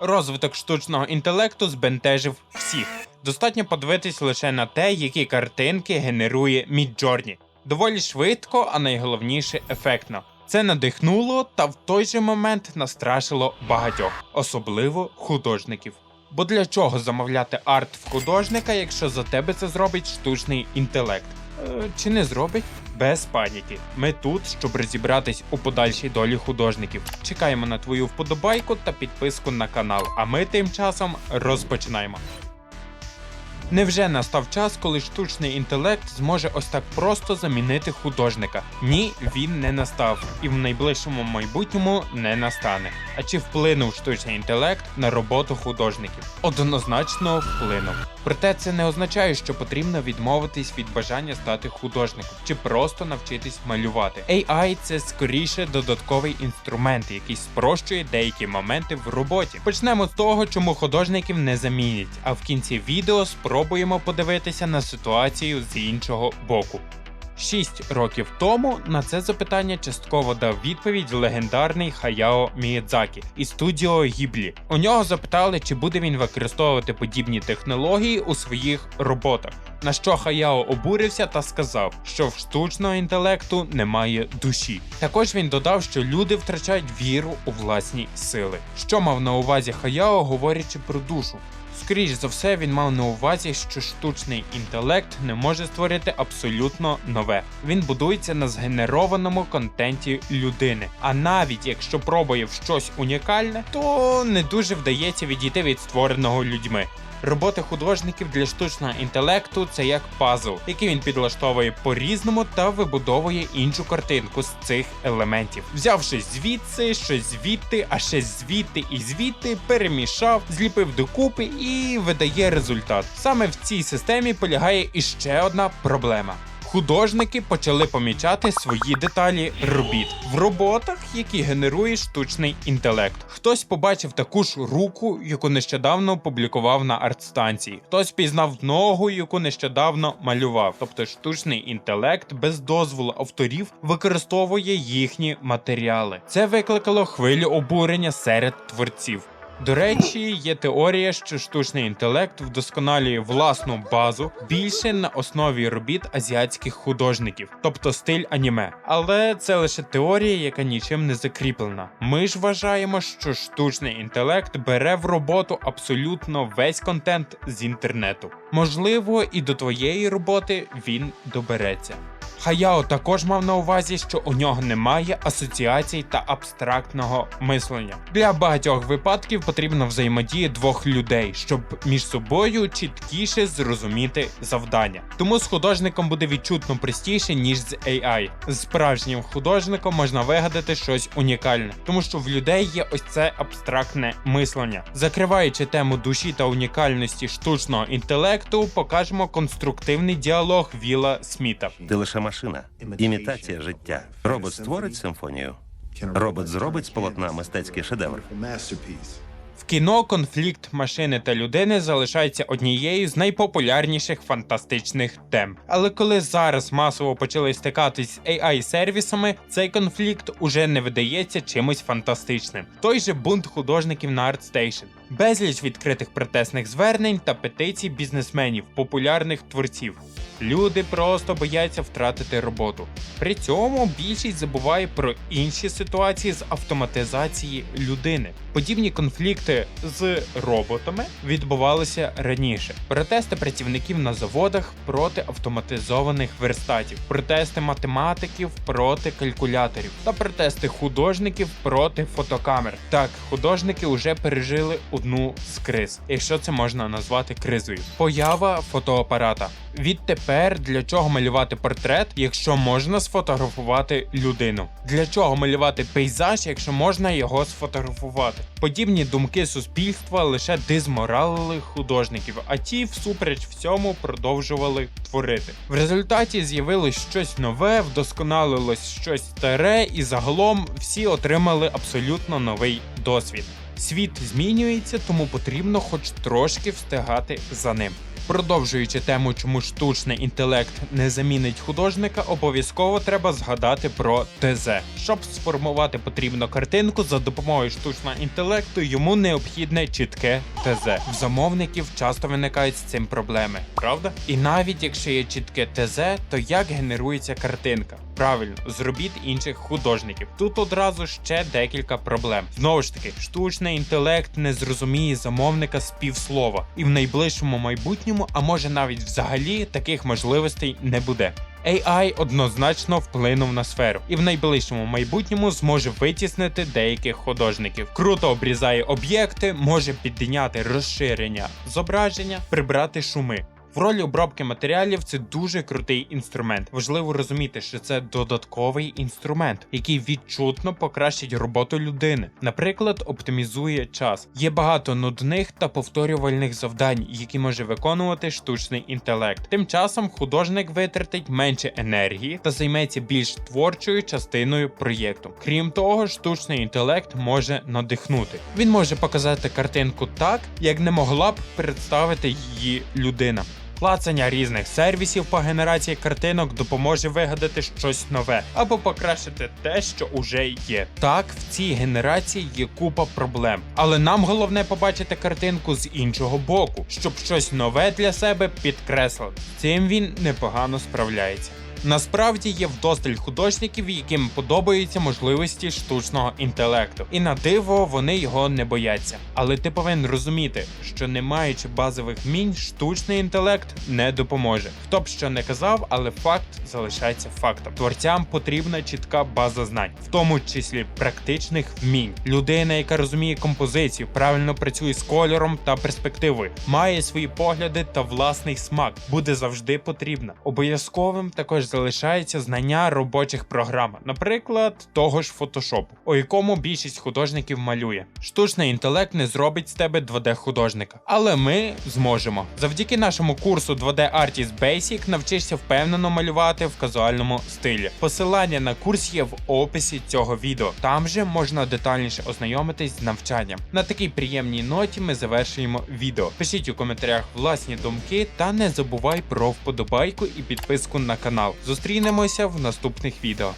Розвиток штучного інтелекту збентежив всіх. Достатньо подивитись лише на те, які картинки генерує Midjourney. Доволі швидко, а найголовніше ефектно. Це надихнуло та в той же момент настрашило багатьох, особливо художників. Бо для чого замовляти арт в художника, якщо за тебе це зробить штучний інтелект? Е, чи не зробить? Без паніки. Ми тут, щоб розібратись у подальшій долі художників. Чекаємо на твою вподобайку та підписку на канал. А ми тим часом розпочинаємо. Невже настав час, коли штучний інтелект зможе ось так просто замінити художника? Ні, він не настав, і в найближчому майбутньому не настане. А чи вплинув штучний інтелект на роботу художників? Однозначно вплинув. Проте це не означає, що потрібно відмовитись від бажання стати художником чи просто навчитись малювати. AI – це скоріше додатковий інструмент, який спрощує деякі моменти в роботі. Почнемо з того, чому художників не замінять. А в кінці відео спробуємо подивитися на ситуацію з іншого боку. Шість років тому на це запитання частково дав відповідь легендарний Хаяо Міядзакі із студіо Гіблі. У нього запитали, чи буде він використовувати подібні технології у своїх роботах. На що Хаяо обурився та сказав, що в штучного інтелекту немає душі. Також він додав, що люди втрачають віру у власні сили. Що мав на увазі Хаяо, говорячи про душу? Скоріш за все, він мав на увазі, що штучний інтелект не може створити абсолютно нове. Він будується на згенерованому контенті людини. А навіть якщо пробує в щось унікальне, то не дуже вдається відійти від створеного людьми. Роботи художників для штучного інтелекту це як пазл, який він підлаштовує по-різному та вибудовує іншу картинку з цих елементів. Взяв щось звідси, щось звідти, а ще звідти і звідти, перемішав, зліпив докупи і видає результат. Саме в цій системі полягає іще одна проблема. Художники почали помічати свої деталі робіт в роботах, які генерує штучний інтелект. Хтось побачив таку ж руку, яку нещодавно публікував на артстанції. Хтось пізнав ногу, яку нещодавно малював. Тобто штучний інтелект без дозволу авторів використовує їхні матеріали. Це викликало хвилю обурення серед творців. До речі, є теорія, що штучний інтелект вдосконалює власну базу більше на основі робіт азіатських художників, тобто стиль аніме. Але це лише теорія, яка нічим не закріплена. Ми ж вважаємо, що штучний інтелект бере в роботу абсолютно весь контент з інтернету. Можливо, і до твоєї роботи він добереться. Хаяо також мав на увазі, що у нього немає асоціацій та абстрактного мислення. Для багатьох випадків потрібна взаємодія двох людей, щоб між собою чіткіше зрозуміти завдання. Тому з художником буде відчутно простіше, ніж з AI. З справжнім художником можна вигадати щось унікальне, тому що в людей є ось це абстрактне мислення. Закриваючи тему душі та унікальності штучного інтелекту, покажемо конструктивний діалог Віла Сміта. Ти лише машина, імітація життя. Робот створить симфонію. Робот зробить з полотна мистецький шедевр. В кіно конфлікт машини та людини залишається однією з найпопулярніших фантастичних тем. Але коли зараз масово почали стикатись з AI-сервісами, цей конфлікт уже не видається чимось фантастичним. Той же бунт художників на ArtStation. Безліч відкритих протестних звернень та петицій бізнесменів, популярних творців. Люди просто бояться втратити роботу. При цьому більшість забуває про інші ситуації з автоматизації людини. Подібні конфлікти з роботами відбувалися раніше. Протести працівників на заводах проти автоматизованих верстатів, протести математиків проти калькуляторів та протести художників проти фотокамер. Так, художники вже пережили одну з криз, якщо це можна назвати кризою. Поява фотоапарата. Відтепер для чого малювати портрет, якщо можна сфотографувати людину? Для чого малювати пейзаж, якщо можна його сфотографувати? Подібні думки суспільства лише дезморалили художників, а ті, всупереч всьому, продовжували творити. В результаті з'явилось щось нове, вдосконалилось щось старе, і загалом всі отримали абсолютно новий досвід. Світ змінюється, тому потрібно хоч трошки встигати за ним. Продовжуючи тему, чому штучний інтелект не замінить художника, обов'язково треба згадати про ТЗ. Щоб сформувати потрібну картинку за допомогою штучного інтелекту, йому необхідне чітке ТЗ. В замовників часто виникають з цим проблеми, правда? І навіть якщо є чітке ТЗ, то як генерується картинка? Правильно, зробіть інших художників. Тут одразу ще декілька проблем. Знову ж таки, штучний інтелект не зрозуміє замовника з півслова, і в найближчому майбутньому, а може навіть взагалі таких можливостей не буде. AI однозначно вплинув на сферу і в найближчому майбутньому зможе витіснити деяких художників. Круто обрізає об'єкти, може підняти розширення зображення, прибрати шуми. В ролі обробки матеріалів це дуже крутий інструмент. Важливо розуміти, що це додатковий інструмент, який відчутно покращить роботу людини. Наприклад, оптимізує час. Є багато нудних та повторювальних завдань, які може виконувати штучний інтелект. Тим часом художник витратить менше енергії та займеться більш творчою частиною проєкту. Крім того, штучний інтелект може надихнути. Він може показати картинку так, як не могла б представити її людина. Клацання різних сервісів по генерації картинок допоможе вигадати щось нове або покращити те, що уже є. Так, в цій генерації є купа проблем, але нам головне побачити картинку з іншого боку, щоб щось нове для себе підкреслити. Цим він непогано справляється. Насправді є вдосталь художників, яким подобаються можливості штучного інтелекту, і на диво вони його не бояться. Але ти повинен розуміти, що не маючи базових вмінь, штучний інтелект не допоможе. Хто б що не казав, але факт залишається фактом. Творцям потрібна чітка база знань, в тому числі практичних вмінь. Людина, яка розуміє композицію, правильно працює з кольором та перспективою, має свої погляди та власний смак, буде завжди потрібна. Обов'язковим також залишається знання робочих програм, наприклад, того ж фотошопу, у якому більшість художників малює. Штучний інтелект не зробить з тебе 2D художника, але ми зможемо. Завдяки нашому курсу 2D Artist Basic навчишся впевнено малювати в казуальному стилі. Посилання на курс є в описі цього відео. Там же можна детальніше ознайомитись з навчанням. На такій приємній ноті ми завершуємо відео. Пишіть у коментарях власні думки та не забувай про вподобайку і підписку на канал. Зустрінемося в наступних відео.